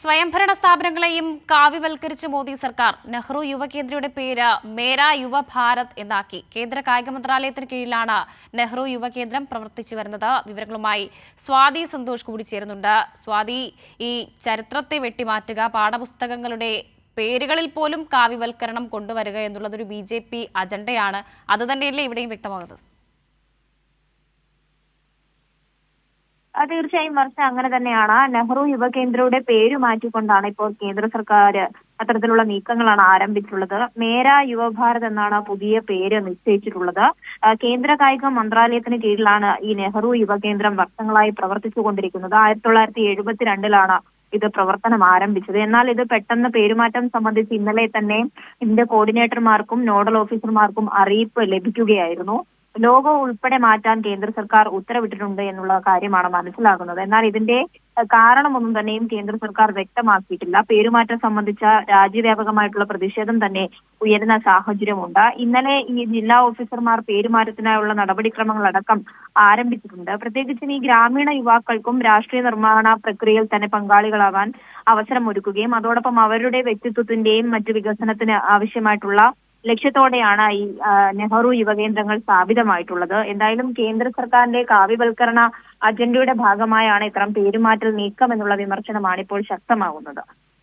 സ്വയംഭരണ സ്ഥാപനങ്ങളെയും കാവ്യവൽക്കരിച്ച് മോദി സർക്കാർ. നെഹ്റു യുവകേന്ദ്രയുടെ പേര് മേരാ യുവ ഭാരത് എന്നാക്കി. കേന്ദ്ര കായിക മന്ത്രാലയത്തിന് കീഴിലാണ് നെഹ്റു യുവകേന്ദ്രം പ്രവർത്തിച്ചു വരുന്നത്. വിവരങ്ങളുമായി സ്വാതി സന്തോഷ് കൂടി ചേരുന്നുണ്ട്. സ്വാതി ഈ ചരിത്രത്തെ വെട്ടിമാറ്റുക പാഠപുസ്തകങ്ങളുടെ പേരുകളിൽ പോലും കാവ്യവൽക്കരണം കൊണ്ടുവരിക എന്നുള്ളതൊരു ബി ജെ പി അജണ്ടയാണ്. അതുതന്നെയല്ലേ ഇവിടെയും വ്യക്തമാകുന്നത്? തീർച്ചയായും വർഷ അങ്ങനെ തന്നെയാണ്. നെഹ്റു യുവകേന്ദ്രയുടെ പേര് മാറ്റിക്കൊണ്ടാണ് ഇപ്പോൾ കേന്ദ്ര സർക്കാർ അത്തരത്തിലുള്ള നീക്കങ്ങളാണ് ആരംഭിച്ചിട്ടുള്ളത്. മേരാ യുവഭാരത് എന്നാണ് പുതിയ പേര് നിശ്ചയിച്ചിട്ടുള്ളത്. കേന്ദ്ര കായിക മന്ത്രാലയത്തിന് കീഴിലാണ് ഈ നെഹ്റു യുവകേന്ദ്രം വർഷങ്ങളായി പ്രവർത്തിച്ചു കൊണ്ടിരിക്കുന്നത് ആയിരത്തി തൊള്ളായിരത്തി എഴുപത്തിരണ്ടിലാണ് ഇത് പ്രവർത്തനം ആരംഭിച്ചത്. എന്നാൽ ഇത് പെട്ടെന്ന് പേരുമാറ്റം സംബന്ധിച്ച് ഇന്നലെ തന്നെ ഇതിന്റെ കോർഡിനേറ്റർമാർക്കും നോഡൽ ഓഫീസർമാർക്കും അറിയിപ്പ് ലഭിക്കുകയായിരുന്നു. ലോഗോ ഉൾപ്പെടെ മാറ്റാൻ കേന്ദ്ര സർക്കാർ ഉത്തരവിട്ടിട്ടുണ്ട് എന്നുള്ള കാര്യമാണ് മനസ്സിലാകുന്നത്. എന്നാൽ ഇതിന്റെ കാരണമൊന്നും തന്നെയും കേന്ദ്ര സർക്കാർ വ്യക്തമാക്കിയിട്ടില്ല. പേരുമാറ്റം സംബന്ധിച്ച രാജ്യവ്യാപകമായിട്ടുള്ള പ്രതിഷേധം തന്നെ ഉയരുന്ന സാഹചര്യമുണ്ട്. ഇന്നലെ ഈ ജില്ലാ ഓഫീസർമാർ പേരുമാറ്റത്തിനായുള്ള നടപടിക്രമങ്ങളടക്കം ആരംഭിച്ചിട്ടുണ്ട്. പ്രത്യേകിച്ചും ഈ ഗ്രാമീണ യുവാക്കൾക്കും രാഷ്ട്രീയ നിർമ്മാണ പ്രക്രിയയിൽ തന്നെ പങ്കാളികളാവാൻ അവസരം ഒരുക്കുകയും അതോടൊപ്പം അവരുടെ വ്യക്തിത്വത്തിന്റെയും മറ്റു വികസനത്തിന് ആവശ്യമായിട്ടുള്ള ലക്ഷ്യത്തോടെയാണ് ഈ നെഹ്റു യുവകേന്ദ്രങ്ങൾ സ്ഥാപിതമായിട്ടുള്ളത്. എന്തായാലും കേന്ദ്ര സർക്കാരിന്റെ കാവ്യവൽക്കരണ അജണ്ടയുടെ ഭാഗമായാണ് ഇത്തരം പേരുമാറ്റൽ നീക്കം എന്നുള്ള വിമർശനമാണ് ഇപ്പോൾ ശക്തമാകുന്നത്